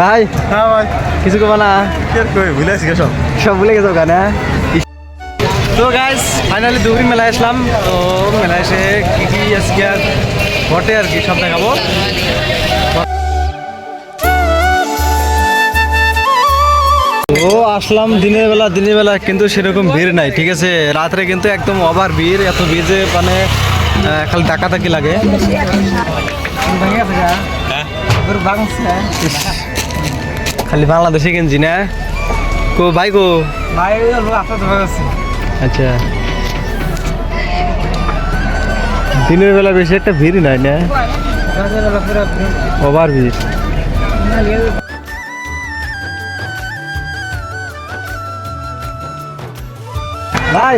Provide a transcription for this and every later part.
ভাই? হ্যাঁ ভাই। কিছু করব না? কি আর কই ভুলে আসি সব। সব ভুলে গেছো গানে তো গাইস ফাইনালি দুপুরি মেলায় আসলাম। তো মেলায় এসে কি কি আজকে আর ঘটে আর কি সব দেখাবো। ও আসলাম দিনের বেলা দিনের বেলা কিন্তু সেরকম ভিড় নাই ঠিক আছে? রাত্রে কিন্তু একদম ওভার ভিড় এত ভিড় যে মানে খালি টাকা টাকি লাগে ইস, খালি বাংলাদেশে কিনছি না? কো ভাই কো? আচ্ছা। দিনের বেলা বেশি একটা ভিড় নাই না? ওভার ভিড়। ভাই।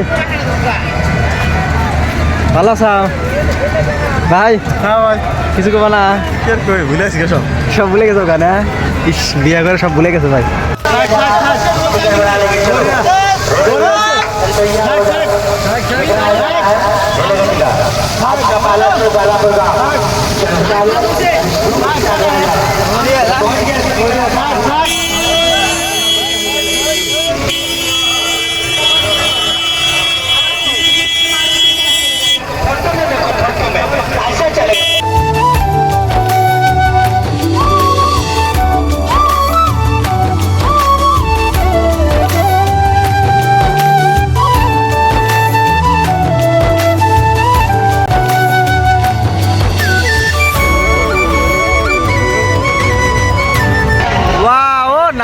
ভালো আছো? ভাই হ্যাঁ ভাই। কিছু করব না? কি আর কই ভুলে আসি সব। সব ভুলে গেছো গানে ইস বিয়া করে সব ভুলে গেছো ভাই। ওয়াও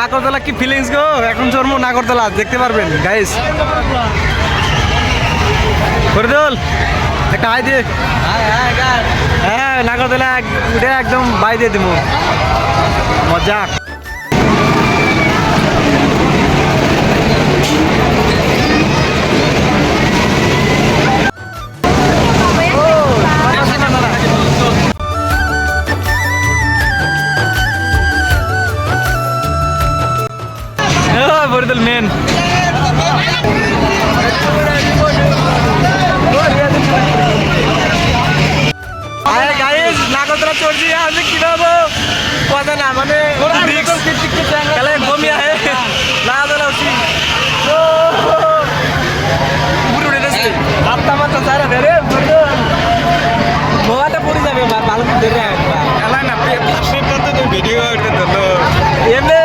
নাগরদোলা কি ফিলিংস গো? এখন জন্ম নাগরদোলা, দেখতে পারবেন গাইস ফরিদুল, একটা হাই দিয়ে। হ্যাঁ নাগরদোলা উঠে একদম বাই দিয়ে দিব মজা। নাগরদোলা চড়ছি আমি কি ভাবো কথা না মানে তাহলে বমি আহে নাগরদোলা উঠছি ও পুরো উঠে যাচ্ছে আত্মা মাত্রা চারা বেরে মোবাইলটা পড়ে যাবে ভালো ধরে এলাই না ভিডিও এমনি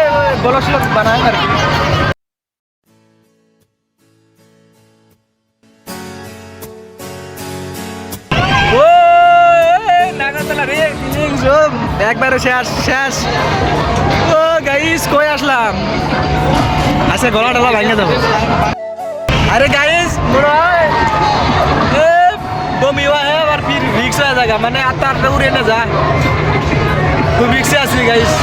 বলস বানায় আর কি একবারে শেষ শেষ। ও গাইস কই আসলাম? আচ্ছা গলা টলা ভাঙে যাবে। আরে গাইস মনে হয় বমি হয় আবার ফির হয়ে জায়গা মানে আর তার উড়ে না যা খুব রিক্সা আছি গাইস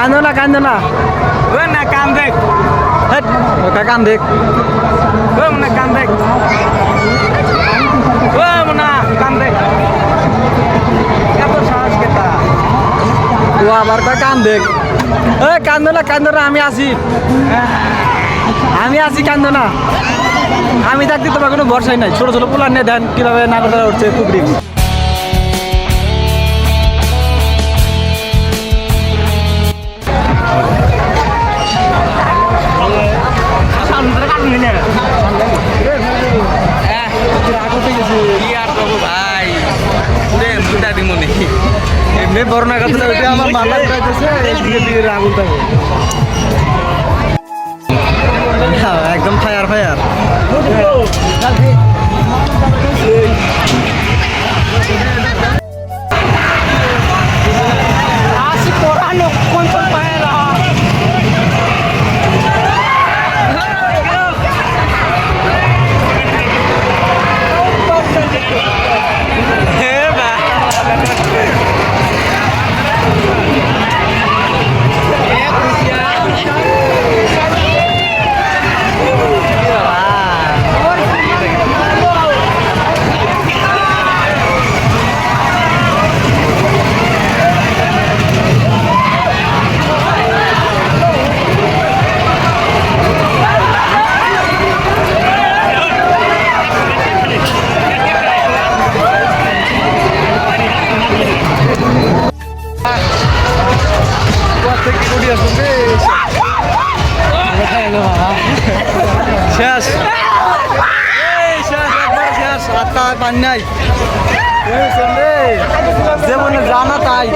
কান্দো না কান্দো না ও না কাম দেখ হেট, ওটা কান দেখ ও মনে কাম দেখ ও মনে কাম দেখ এত সাহস কেতা ও আবার কয় কান দেখ এ কান্দো না কান্দো না আমি আছি আমি আছি কান্দো না আমি থাকতে তোমার কোনো ভরসাই নাই ছোট ছোট পোলার নিয়ে দেন কীভাবে নাগরদোলা উঠছে পুকুরি এমনি বর্ণা উঠে আমার মালা খাইতেছে আগুন থাকে একদম ফায়ার ফায়ার। আসলাম এই শেষ শেষ। আত্মা পান নাই। যেমন জানা তাই।